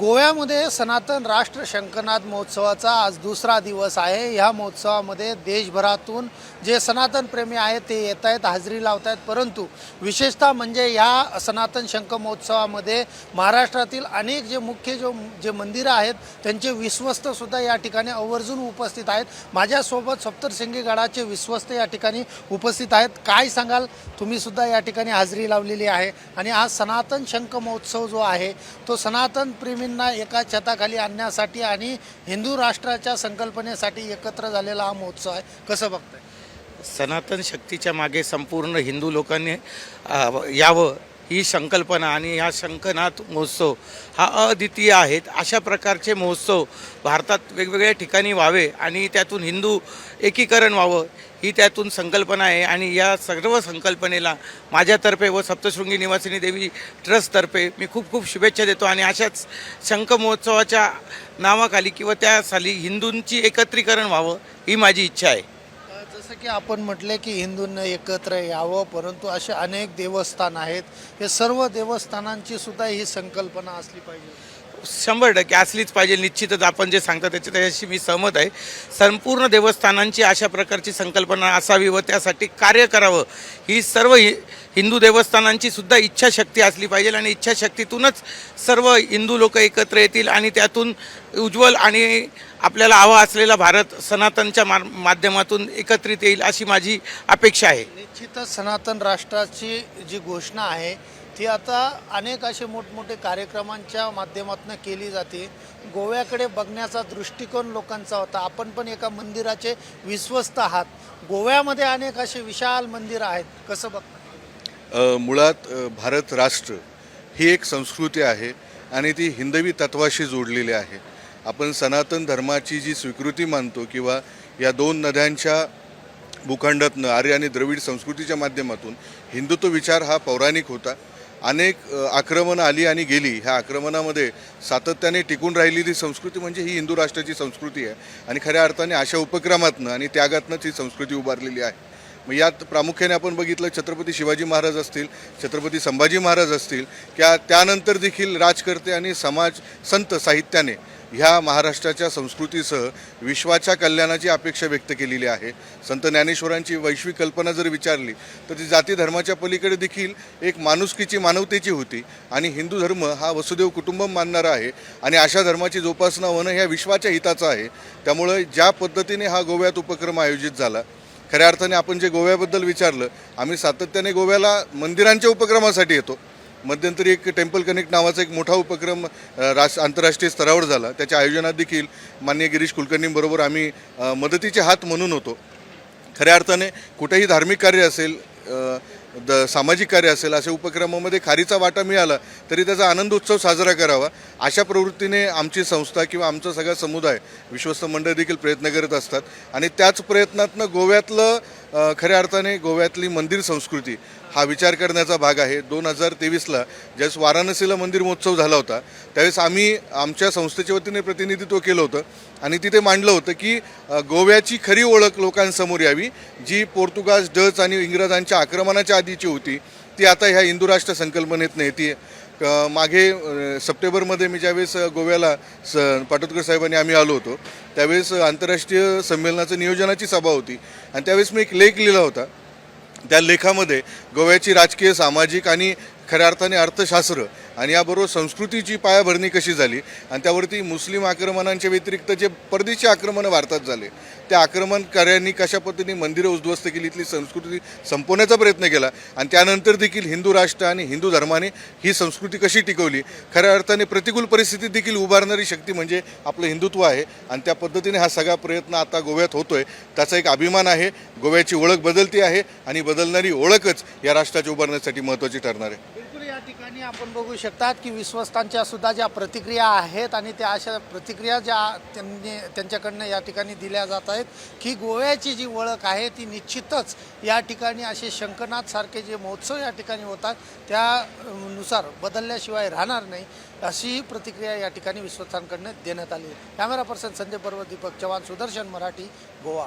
गोव्यामध्ये सनातन राष्ट्र शंकरनाथ महोत्सवाचा आज दुसरा दिवस आहे. ह्या महोत्सवामध्ये देशभरातून जे सनातन प्रेमी आहेत ते येत आहेत हाजरी लावत आहेत. परंतु विशेषतः म्हणजे ह्या सनातन शंकर महोत्सवामध्ये महाराष्ट्रातील अनेक जे मुख्य जो जे मंदिरं आहेत त्यांचे विश्वस्तसुद्धा या ठिकाणी आवर्जून उपस्थित आहेत. माझ्यासोबत सप्तरशिंगी गडाचे विश्वस्त या ठिकाणी उपस्थित आहेत. काय सांगाल? तुम्ही सुद्धा या ठिकाणी हाजरी लावलेली आहे. आणि हा सनातन शंख महोत्सव जो आहे तो सनातन प्रेमींना एका छताखाली आणण्यासाठी आणि हिंदू राष्ट्राच्या संकल्पनेसाठी एकत्र झालेला हा महोत्सव आहे. कसं बघताय? सनातन शक्तीच्या मागे संपूर्ण हिंदू लोकांनी यावं. ही संकल्पना आणि हा शंखनाथ महोत्सव हा अद्वितीय आहेत. अशा प्रकारचे महोत्सव भारतात वेगवेगळ्या ठिकाणी व्हावे आणि त्यातून हिंदू एकीकरण व्हावं ही त्यातून संकल्पना आहे आणि या सर्व संकल्पनेला माझ्यातर्फे व सप्तशृंगी निवासिनी देवी ट्रस्टतर्फे मी खूप खूप शुभेच्छा देतो आणि अशाच शंख महोत्सवाच्या नावाखाली किंवा त्या साली हिंदूंची एकत्रीकरण व्हावं ही माझी इच्छा आहे. जसं की आपण म्हटले की हिंदूंना एकत्र यावं परंतु असे अनेक देवस्थान आहेत. हे सर्व देवस्थानांची सुद्धा ही संकल्पना असली पाहिजे. शंभर टक्के असलीच पाहिजे. निश्चितच आपण जे सांगता त्याच्या त्याच्याशी मी सहमत आहे. संपूर्ण देवस्थानांची अशा प्रकारची संकल्पना असावी व त्यासाठी कार्य करावं. ही सर्व हि हिंदू देवस्थानांची सुद्धा इच्छाशक्ती असली पाहिजे आणि इच्छाशक्तीतूनच सर्व हिंदू लोक एकत्र येतील आणि त्यातून उज्ज्वल आणि आपल्याला हवा असलेला भारत सनातनच्या मा माध्यमातून एकत्रित येईल अशी माझी अपेक्षा आहे. निश्चितच सनातन राष्ट्राची जी घोषणा आहे ती आता अनेक असे मोठमोठे कार्यक्रमांच्या माध्यमातून केली जाते. गोव्याकडे बघण्याचा दृष्टिकोन लोकांचा होता. आपण पण एका मंदिराचे विश्वस्त आहात. गोव्यामध्ये अनेक असे विशाल मंदिरं आहेत. कसं बघता? अ, मुळात भारत राष्ट्र ही एक संस्कृती आहे आणि ती हिंदवी तत्वाशी जोडलेली आहे. आपण सनातन धर्माची जी स्वीकृती मानतो किंवा या दोन नद्यांच्या भूखंडातनं आर्य आणि द्रविड संस्कृतीच्या माध्यमातून हिंदुत्व विचार हा पौराणिक होता. अनेक आक्रमणं आली आणि गेली. ह्या आक्रमणामध्ये सातत्याने टिकून राहिलेली संस्कृती म्हणजे ही हिंदू राष्ट्राची संस्कृती आहे. आणि खऱ्या अर्थाने अशा उपक्रमातनं आणि त्यागातनंच ही संस्कृती उभारलेली आहे. मग यात प्रामुख्याने आपण बघितलं छत्रपती शिवाजी महाराज असतील छत्रपती संभाजी महाराज असतील त्या त्यानंतर देखील राजकर्ते आणि समाज संत साहित्याने ह्या महाराष्ट्राच्या संस्कृतीसह विश्वाच्या कल्याणाची अपेक्षा व्यक्त केलेली आहे. संत ज्ञानेश्वरांची वैश्विक कल्पना जर विचारली तर ती जाती धर्माच्या पलीकडे देखील एक माणुसकीची मानवतेची होती आणि हिंदू धर्म हा वसुदेव कुटुंबम मानणारा आहे आणि अशा धर्माची जोपासना होणं ह्या विश्वाच्या हिताचं आहे. त्यामुळे ज्या पद्धतीने हा गोव्यात उपक्रम आयोजित झाला खऱ्या अर्थाने आपण जे गोव्याबद्दल विचारलं आम्ही सातत्याने गोव्याला मंदिरांच्या उपक्रमासाठी येतो. मध्यंतरी एक टेम्पल कनेक्ट नावाचा एक मोठा उपक्रम अ, आंतरराष्ट्रीय स्तरावर झाला. त्याच्या आयोजनात देखील मान्य गिरीश कुलकर्णींबरोबर आम्ही मदतीचे हात म्हणून होतो. खऱ्या अर्थाने कुठेही धार्मिक कार्य असेल द सामाजिक कार्य असेल अशा उपक्रमामध्ये खारीचा वाटा मिळाला तरी त्याचा आनंद उत्सव साजरा करावा. अशा प्रवृत्तीने आमची संस्था किंवा आमचा सगळा समुदाय विश्वस्त मंडळ देखील प्रयत्न करत असतात. आणि त्याच प्रयत्नातनं गोव्यातलं खऱ्या अर्थाने गोव्यातली मंदिर संस्कृती हा विचार करण्याचा भाग आहे. दोन हजार तेवीसला ज्यावेळेस वाराणसीला मंदिर महोत्सव झाला होता त्यावेळेस आम्ही आमच्या संस्थेच्या वतीने प्रतिनिधित्व केलं होतं. आणि तिथे मांडलं होतं की गोव्याची खरी ओळख लोकांसमोर यावी जी पोर्तुगाज डच आणि इंग्रजांच्या आक्रमणाच्या आधीची होती. ती आता ह्या हिंदू राष्ट्र संकल्पनेतनं येते मागे सप्टेंबरमध्ये मी ज्यावेळेस गोव्याला स पाटोदकर साहेबांनी आम्ही आलो होतो त्यावेळेस आंतरराष्ट्रीय संमेलनाचं नियोजनाची सभा होती. आणि त्यावेळेस मी एक लेख लिहिला होता. त्या लेखामध्ये गोव्याची राजकीय सामाजिक आणि खऱ्या अर्थाने अर्थशास्त्र आणि याबरोबर संस्कृतीची पायाभरणी कशी झाली? आणि त्यावरती मुस्लिम आक्रमणांच्या व्यतिरिक्त जे परदेशी आक्रमणं भारतात झाले त्या आक्रमणकार्यांनी कशा पद्धतीने मंदिरं उद्ध्वस्त केली? इथली संस्कृती संपवण्याचा प्रयत्न केला. आणि त्यानंतर देखील हिंदू राष्ट्र आणि हिंदू धर्माने ही संस्कृती कशी टिकवली? खऱ्या अर्थाने प्रतिकूल परिस्थितीत देखील उभारणारी शक्ती म्हणजे आपलं हिंदुत्व आहे. आणि त्या पद्धतीने हा सगळा प्रयत्न आता गोव्यात होतो आहे त्याचा एक अभिमान आहे. गोव्याची ओळख बदलती आहे आणि बदलणारी ओळखच या राष्ट्राची उभारण्यासाठी महत्त्वाची ठरणार आहे. ठिकाणी आपण बघू शकतात की विश्वस्तांच्या सुद्धा ज्या प्रतिक्रिया आहेत आणि त्या अशा प्रतिक्रिया ज्या त्यांनी त्यांच्याकडनं या ठिकाणी दिल्या जात आहेत की गोव्याची जी ओळख आहे ती निश्चितच या ठिकाणी असे शंकनाथसारखे जे महोत्सव या ठिकाणी होतात त्यानुसार बदलल्याशिवाय राहणार नाही अशी प्रतिक्रिया या ठिकाणी विश्वस्तांकडनं देण्यात आली आहे. कॅमेरा पर्सन संजय पर्वत दीपक चव्हाण सुदर्शन मराठी गोवा.